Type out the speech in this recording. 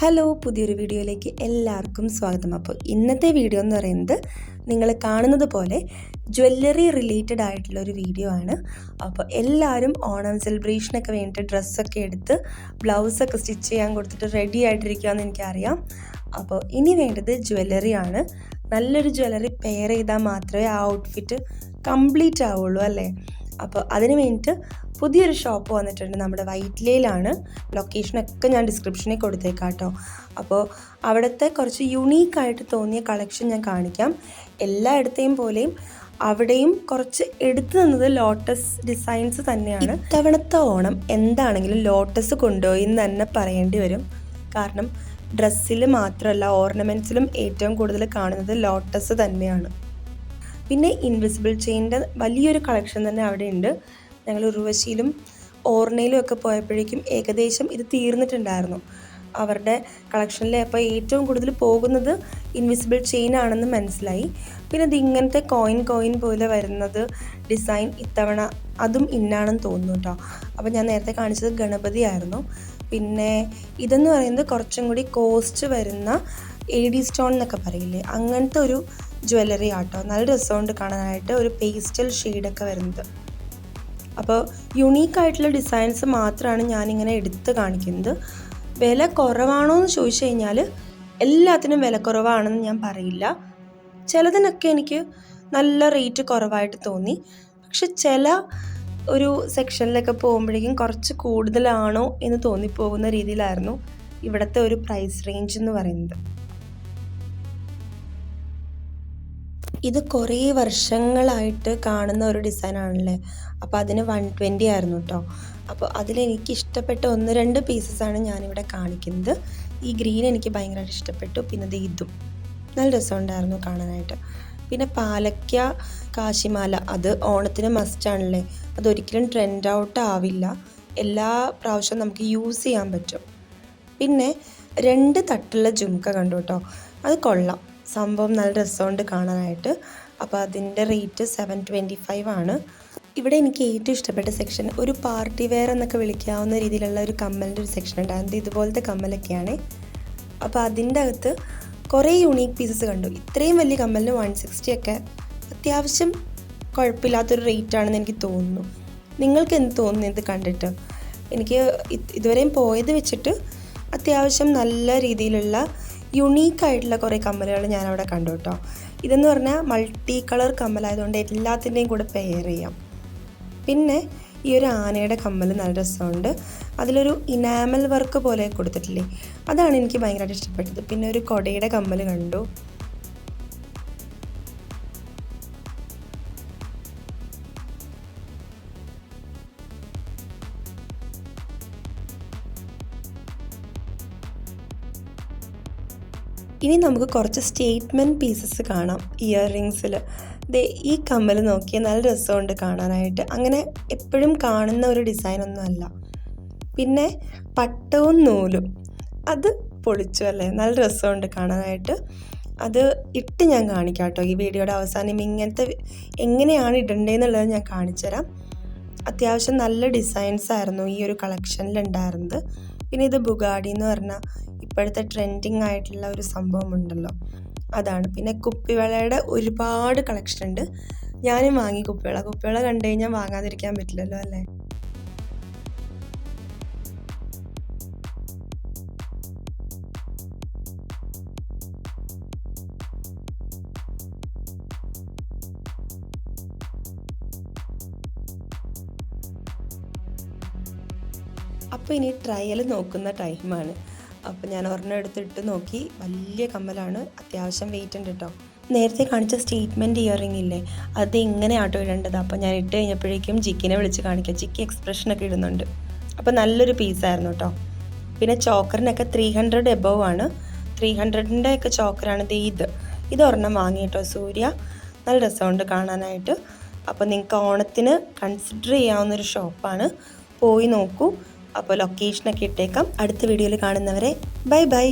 Hello പുതിയൊരു വീഡിയോയിലേക്ക് എല്ലാവർക്കും സ്വാഗതം. അപ്പോൾ ഇന്നത്തെ വീഡിയോ എന്ന് പറയുന്നത് നിങ്ങൾ കാണുന്നത് പോലെ ജ്വല്ലറി റിലേറ്റഡ് ആയിട്ടുള്ള ഒരു വീഡിയോ ആണ്. അപ്പോൾ എല്ലാവരും ഓണം സെലിബ്രേഷനൊക്കെ വേണ്ടിയിട്ട് ഡ്രസ്സൊക്കെ എടുത്ത് ബ്ലൗസൊക്കെ സ്റ്റിച്ച് ചെയ്യാൻ കൊടുത്തിട്ട് റെഡി ആയിട്ടിരിക്കുകയെന്ന് എനിക്കറിയാം. അപ്പോൾ ഇനി വേണ്ടത് ജ്വല്ലറി ആണ്. നല്ലൊരു ജ്വല്ലറി പെയർ ചെയ്താൽ മാത്രമേ ആ ഔട്ട്ഫിറ്റ് കംപ്ലീറ്റ് ആവുള്ളൂ അല്ലേ? അപ്പോൾ അതിന് വേണ്ടിയിട്ട് പുതിയൊരു ഷോപ്പ് വന്നിട്ടുണ്ട് നമ്മുടെ വൈറ്റ്ലയിലാണ്. ലൊക്കേഷനൊക്കെ ഞാൻ ഡിസ്ക്രിപ്ഷനിൽ കൊടുത്തേക്കാം കേട്ടോ. അപ്പോൾ അവിടുത്തെ കുറച്ച് യുണീക്കായിട്ട് തോന്നിയ കളക്ഷൻ ഞാൻ കാണിക്കാം. എല്ലായിടത്തെയും പോലെയും അവിടെയും കുറച്ച് എടുത്തു നിന്നത് ലോട്ടസ് ഡിസൈൻസ് തന്നെയാണ്. ഇത്തവണത്തെ ഓണം എന്താണെങ്കിലും ലോട്ടസ് കൊണ്ടുപോയി എന്ന് തന്നെ പറയേണ്ടി വരും. കാരണം ഡ്രസ്സിൽ മാത്രമല്ല ഓർണമെന്റ്സിലും ഏറ്റവും കൂടുതൽ കാണുന്നത് ലോട്ടസ് തന്നെയാണ്. പിന്നെ ഇൻവിസിബിൾ ചെയിന്റെ വലിയൊരു കളക്ഷൻ തന്നെ അവിടെ ഉണ്ട് ഞങ്ങൾ ഉർവശിയിലും ഓർണയിലും ഒക്കെ പോയപ്പോഴേക്കും ഏകദേശം ഇത് തീർന്നിട്ടുണ്ടായിരുന്നു. അവരുടെ കളക്ഷനിൽ അപ്പോൾ ഏറ്റവും കൂടുതൽ പോകുന്നത് ഇൻവിസിബിൾ ചെയിൻ ആണെന്ന് മനസ്സിലായി. പിന്നെ ഇത് ഇങ്ങനത്തെ കോയിൻ കോയിൻ പോലെ വരുന്നത് ഡിസൈൻ ഇത്തവണ അതും ഇന്നാണെന്ന് തോന്നുന്നു കേട്ടോ. അപ്പോൾ ഞാൻ നേരത്തെ കാണിച്ചത് ഗണപതി ആയിരുന്നു പിന്നെ ഇതെന്ന് പറയുന്നത് കുറച്ചും കൂടി കോസ്റ്റ് വരുന്ന എ ഡി സ്റ്റോൺ എന്നൊക്കെ പറയില്ലേ? അങ്ങനത്തെ ഒരു ജ്വല്ലറി ആട്ടോ. നല്ല രസമുണ്ട് കാണാനായിട്ട്. ഒരു പേസ്റ്റൽ ഷെയ്ഡൊക്കെ വരുന്നത്. അപ്പോൾ യുണീക്കായിട്ടുള്ള ഡിസൈൻസ് മാത്രമാണ് ഞാനിങ്ങനെ എടുത്ത് കാണിക്കുന്നത്. വില കുറവാണോ എന്ന് ചോദിച്ചു കഴിഞ്ഞാൽ എല്ലാത്തിനും വില കുറവാണെന്ന് ഞാൻ പറയില്ല. ചിലതിനൊക്കെ എനിക്ക് നല്ല റേറ്റ് കുറവായിട്ട് തോന്നി. പക്ഷെ ചില ഒരു സെക്ഷനിലൊക്കെ പോകുമ്പോഴേക്കും കുറച്ച് കൂടുതലാണോ എന്ന് തോന്നിപ്പോകുന്ന രീതിയിലായിരുന്നു ഇവിടുത്തെ ഒരു പ്രൈസ് റേഞ്ച് എന്ന് പറയുന്നത്. ഇത് കുറേ വർഷങ്ങളായിട്ട് കാണുന്ന ഒരു ഡിസൈൻ ആണല്ലേ അപ്പോൾ അതിന് വൺ ട്വന്റി ആയിരുന്നു കേട്ടോ അപ്പോൾ അതിലെനിക്ക് ഇഷ്ടപ്പെട്ട ഒന്ന് രണ്ട് പീസസാണ് ഞാനിവിടെ കാണിക്കുന്നത്. ഈ ഗ്രീൻ എനിക്ക് ഭയങ്കരമായിട്ട് ഇഷ്ടപ്പെട്ടു. പിന്നെ ഇത് ഇതും. നല്ല രസമുണ്ടായിരുന്നു കാണാനായിട്ട്. പിന്നെ പാലക്ക കാശിമാല. അത് ഓണത്തിന് മസ്റ്റാണല്ലേ അതൊരിക്കലും ട്രെൻഡ് ഔട്ട് ആവില്ല. എല്ലാ പ്രാവശ്യവും നമുക്ക് യൂസ് ചെയ്യാൻ പറ്റും. പിന്നെ രണ്ട് തട്ടുള്ള ജുംക്ക കണ്ടു കേട്ടോ അത് കൊള്ളാം. സംഭവം നല്ല രസമുണ്ട് കാണാനായിട്ട്. അപ്പോൾ അതിന്റെ റേറ്റ് സെവൻ ട്വന്റി ഫൈവ് ആണ്. ഇവിടെ എനിക്ക് ഏറ്റവും ഇഷ്ടപ്പെട്ട സെക്ഷൻ ഒരു പാർട്ടി വെയർ എന്നൊക്കെ വിളിക്കാവുന്ന രീതിയിലുള്ള ഒരു കമ്മലിന്റെ ഒരു സെക്ഷൻ ഉണ്ട്. അത് ഇതുപോലത്തെ കമ്മലൊക്കെയാണ്. അപ്പോൾ അതിന്റെ അകത്ത് കുറേ യുണീക്ക് പീസസ് കണ്ടു. ഇത്രയും വലിയ കമ്മലിന് വൺ സിക്സ്റ്റി ഒക്കെ അത്യാവശ്യം കുഴപ്പമില്ലാത്തൊരു റേറ്റ് ആണെന്ന് എനിക്ക് തോന്നുന്നു. നിങ്ങൾക്ക് എന്ത് തോന്നുന്നു ഇത് കണ്ടിട്ട്? എനിക്ക് ഇതുവരെയും പോയത് വെച്ചിട്ട് അത്യാവശ്യം നല്ല രീതിയിലുള്ള യുണീക്കായിട്ടുള്ള കുറേ കമ്മലുകൾ ഞാനവിടെ കണ്ടു കേട്ടോ ഇതെന്ന് പറഞ്ഞാൽ മൾട്ടി കളർ കമ്മലായതുകൊണ്ട് എല്ലാത്തിന്റെയും കൂടെ പെയർ ചെയ്യാം. പിന്നെ ഈ ഒരു ആനയുടെ കമ്മൽ നല്ല രസമുണ്ട്. അതിലൊരു ഇനാമൽ വർക്ക് പോലെ കൊടുത്തിട്ടില്ലേ? അതാണ് എനിക്ക് ഭയങ്കരമായിട്ട് ഇഷ്ടപ്പെട്ടത്. പിന്നെ ഒരു കൊടയുടെ കമ്മൽ കണ്ടു. ഇനി നമുക്ക് കുറച്ച് സ്റ്റേറ്റ്മെന്റ് പീസസ് കാണാം ഇയർ റിങ്സിൽ ദേ ഈ കമ്മൽ നോക്കിയാൽ നല്ല രസമുണ്ട് കാണാനായിട്ട്. അങ്ങനെ എപ്പോഴും കാണുന്ന ഒരു ഡിസൈനൊന്നും അല്ല. പിന്നെ പട്ടവും നൂലും. അത് പൊളിച്ചു അല്ലേ? നല്ല രസമുണ്ട് കാണാനായിട്ട്. അത് ഇട്ട് ഞാൻ കാണിക്കാം കേട്ടോ ഈ വീഡിയോയുടെ അവസാനം. ഇങ്ങനത്തെ എങ്ങനെയാണ് ഇടേണ്ടതെന്നുള്ളത് ഞാൻ കാണിച്ചുതരാം. അത്യാവശ്യം നല്ല ഡിസൈൻസ് ആയിരുന്നു ഈ ഒരു കളക്ഷനിൽ ഉണ്ടായിരുന്നത്. പിന്നെ ഇത് ബുഗാഡി എന്ന് പറഞ്ഞാൽ ഇപ്പോഴത്തെ ട്രെൻഡിങ് ആയിട്ടുള്ള ഒരു സംഭവം ഉണ്ടല്ലോ അതാണ്. പിന്നെ കുപ്പിവളയുടെ ഒരുപാട് കളക്ഷൻ ഉണ്ട്. ഞാനും വാങ്ങി കുപ്പിവള. കുപ്പിവള കണ്ടു കഴിഞ്ഞാൽ വാങ്ങാതിരിക്കാൻ പറ്റില്ലല്ലോ അല്ലേ? അപ്പോൾ ഇനി ട്രയൽ നോക്കുന്ന ടൈമാണ് അപ്പോൾ ഞാൻ ഒരെണ്ണം എടുത്തിട്ട് നോക്കി. വലിയ കമ്മലാണ്. അത്യാവശ്യം വെയിറ്റ് ഉണ്ട് കേട്ടോ നേരത്തെ കാണിച്ച സ്റ്റേറ്റ്മെന്റ് ഇയറിംഗ് ഇല്ലേ? അത് എങ്ങനെയാട്ടോ ആട്ടോ ഇടേണ്ടത്. അപ്പോൾ ഞാൻ ഇട്ട് കഴിഞ്ഞപ്പോഴേക്കും ജിക്കിനെ വിളിച്ച് കാണിക്കാം. ജിക്കി എക്സ്പ്രഷനൊക്കെ ഇടുന്നുണ്ട്. അപ്പോൾ നല്ലൊരു പീസായിരുന്നു കേട്ടോ പിന്നെ ചോക്കറിനൊക്കെ ത്രീ ഹൺഡ്രഡ് എബവ് ആണ്. ത്രീ ഹൺഡ്രഡിന്റെ ഒക്കെ ചോക്കറാണ് ഇത് ഇത്. ഇത് ഒരെണ്ണം വാങ്ങി കേട്ടോ സൂര്യ. നല്ല രസമുണ്ട് കാണാനായിട്ട്. അപ്പോൾ നിങ്ങൾക്ക് ഓണത്തിന് കൺസിഡർ ചെയ്യാവുന്നൊരു ഷോപ്പാണ് പോയി നോക്കൂ. അപ്പോൾ ലൊക്കേഷനൊക്കെ ഇട്ടേക്കാം. അടുത്ത വീഡിയോയിൽ കാണുന്നവരെ ബൈ ബൈ